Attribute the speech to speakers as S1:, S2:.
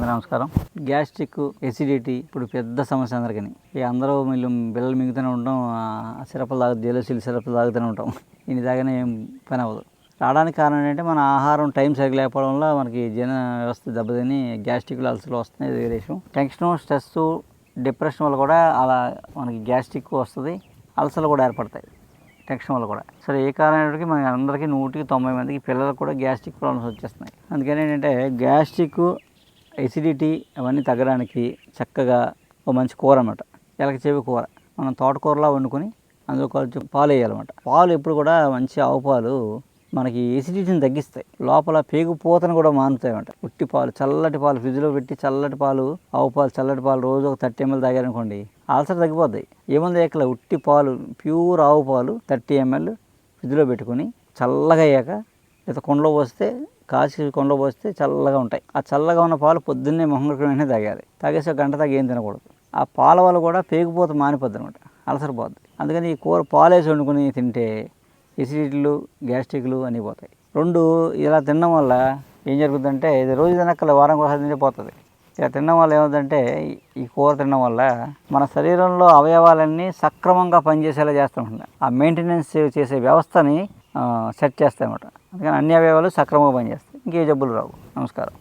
S1: అందరూ నమస్కారం. Gastric acidity ఇప్పుడు పెద్ద సమస్య అందరికీ. ఇక అందరూ వీళ్ళు పిల్లలు మిగుతూనే ఉంటాం ఆ తాగు జలసీలు సిరప్లు తాగుతూనే ఉంటాం. ఇన్ని తాగానే ఏం పని అవ్వదు. రావడానికి కారణం ఏంటంటే మన ఆహారం టైం సరిగ్గా లేకపోవడం వల్ల మనకి జీర్ణ వ్యవస్థ దెబ్బతిని గ్యాస్ట్రిక్ అలసలు వస్తున్నాయి వేరే విషయం టెన్షన్ స్ట్రెస్ డిప్రెషన్ వల్ల కూడా అలా మనకి గ్యాస్ట్రిక్ వస్తుంది. అలసలు కూడా ఏర్పడతాయి. టెన్షన్ వల్ల కూడా. సరే ఏ కారణానికి మన అందరికీ నూటికి తొంభై మందికి పిల్లలకు కూడా గ్యాస్ట్రిక్ ప్రాబ్లమ్స్ వచ్చేస్తున్నాయి. అందుకని ఏంటంటే గ్యాస్ట్రిక్ ఎసిడిటీ అవన్నీ తగ్గడానికి చక్కగా ఒక మంచి కూర అనమాట ఎలక చెవి కూర. మనం తోటకూరలా వండుకొని అందులో కొంచెం పాలు వేయాలన్నమాట. పాలు ఎప్పుడు కూడా మంచి ఆవు పాలు మనకి ఎసిడిటీని తగ్గిస్తాయి. లోపల పేగు పూతను కూడా మానుతాయి ఉట్టి పాలు చల్లటి పాలు ఫ్రిడ్జ్లో పెట్టి చల్లటి పాలు ఆవు పాలు చల్లటి పాలు రోజు ఒక థర్టీ ఎంఎల్ తాగారనుకోండి ఆల్సర్ తగ్గిపోతాయి ఏముంది ఎక్కల? ఉట్టి పాలు ప్యూర్ ఆవు పాలు థర్టీ ఎంఎల్ ఫ్రిడ్జ్లో పెట్టుకుని చల్లగా అయ్యాక లేదా కొండలో పోస్తే కాచి కొండలో పోస్తే చల్లగా ఉంటాయి. ఆ చల్లగా ఉన్న పాలు పొద్దున్నే మొహం వెంటనే తాగాలి తాగేసి ఒక గంట తాగి ఏం తినకూడదు. ఆ పాల వల్ల కూడా పేగిపోతే మానిపోద్ది అనమాట అలసరిపోద్ది అందుకని ఈ కూర పాలేసి వండుకొని తింటే ఎసిడిటీలు గ్యాస్ట్రిక్లు అన్నీ పోతాయి. రెండు ఇలా తినడం వల్ల ఏం జరుగుతుందంటే ఇది రోజు తినక్కల వారం ఒకసారి తింటే పోతుంది. ఇలా తినడం వల్ల ఏమవుతుందంటే ఈ- కూర తినడం వల్ల మన శరీరంలో అవయవాలన్నీ సక్రమంగా పనిచేసేలా చేస్తామంట ఆ మెయింటెనెన్స్ చేసే వ్యవస్థని సెట్ సెట్ చేస్తాయన్నమాట. అందుకని అన్ని అవయవాలు సక్రమంగా పనిచేస్తాయి. ఇంకే జబ్బులు రావు. నమస్కారం.